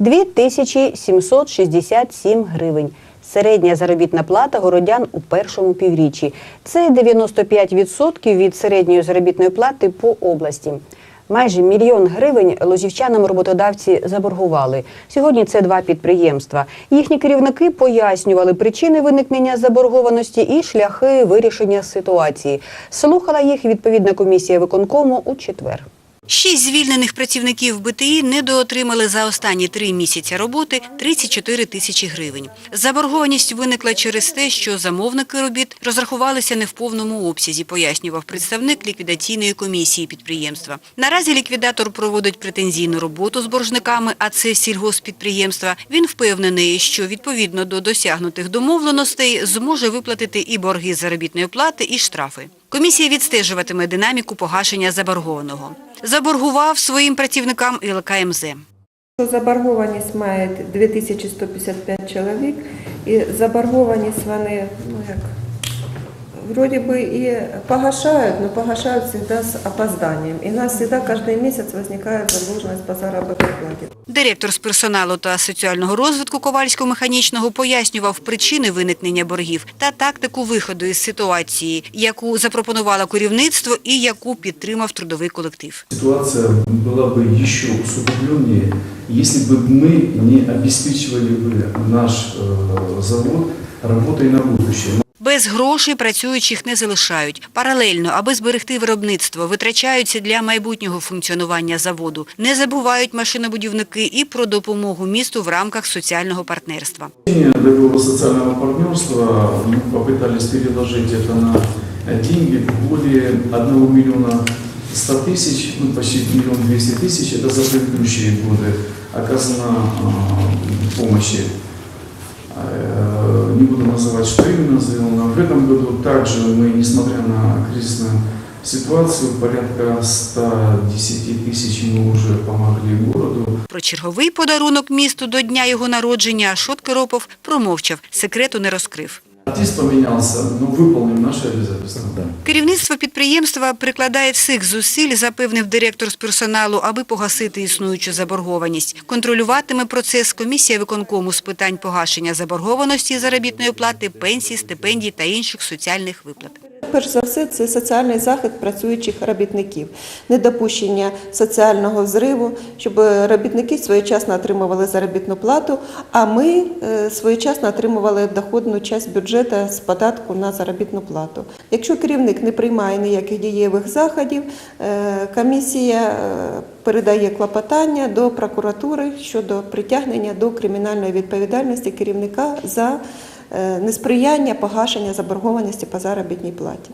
2767 гривень. Середня заробітна плата городян у першому півріччі. Це 95% від середньої заробітної плати по області. Майже мільйон гривень лозівчанам роботодавці заборгували. Сьогодні це два підприємства. Їхні керівники пояснювали причини виникнення заборгованості і шляхи вирішення ситуації. Слухала їх відповідна комісія виконкому у четвер. Шість звільнених працівників БТІ недоотримали за останні три місяці роботи 34 тисячі гривень. Заборгованість виникла через те, що замовники робіт розрахувалися не в повному обсязі, пояснював представник ліквідаційної комісії підприємства. Наразі ліквідатор проводить претензійну роботу з боржниками, а це сільгоспідприємства. Він впевнений, що відповідно до досягнутих домовленостей зможе виплатити і борги заробітної плати, і штрафи. Комісія відстежуватиме динаміку погашення заборгованого. Заборгував своїм працівникам і ЛКМЗ. Заборгованість має 2155 чоловік, і заборгованість вони, ну як, вроді би і погашають, але погашають завжди з опозданням. І у нас завжди кожен місяць виникає задовженість по заробітній платі. Директор з персоналу та соціального розвитку Ковальського механічного пояснював причини виникнення боргів та тактику виходу із ситуації, яку запропонувало керівництво і яку підтримав трудовий колектив. Ситуация была бы еще усугубленнее, если бы мы не обеспечивали бы наш э, завод работой на будущее. Без грошей працюючих не залишають. Паралельно, аби зберегти виробництво, витрачаються для майбутнього функціонування заводу. Не забувають машинобудівники і про допомогу місту в рамках соціального партнерства. Договора социального партнерства мы попытались переложить это на деньги более 1 миллиона 100 тысяч, ну, почти миллион 200 тысяч, это за предыдущие годы оказано э, помощи. Э, Не буду называть, что именно сделано. В этом году также мы, несмотря на кризисную ситуацию, порядка 110 тысяч мы уже помогли городу. Про черговий подарунок місту до дня його народження Ашот Киропов промовчав, секрету не розкрив. Артист помінявся, ну виповнив наші обязательства. Керівництво підприємства прикладає всіх зусиль, запевнив директор з персоналу, аби погасити існуючу заборгованість. Контролюватиме процес комісія виконкому з питань погашення заборгованості заробітної плати, пенсій, стипендій та інших соціальних виплат. Перш за все, це соціальний захист працюючих робітників, недопущення соціального зриву, щоб робітники своєчасно отримували заробітну плату, а ми е, своєчасно отримували доходну часть бюджету з податку на заробітну плату. Якщо керівник не приймає ніяких дієвих заходів, е, комісія е, передає клопотання до прокуратури щодо притягнення до кримінальної відповідальності керівника за несприяння погашення заборгованості по заробітній платі.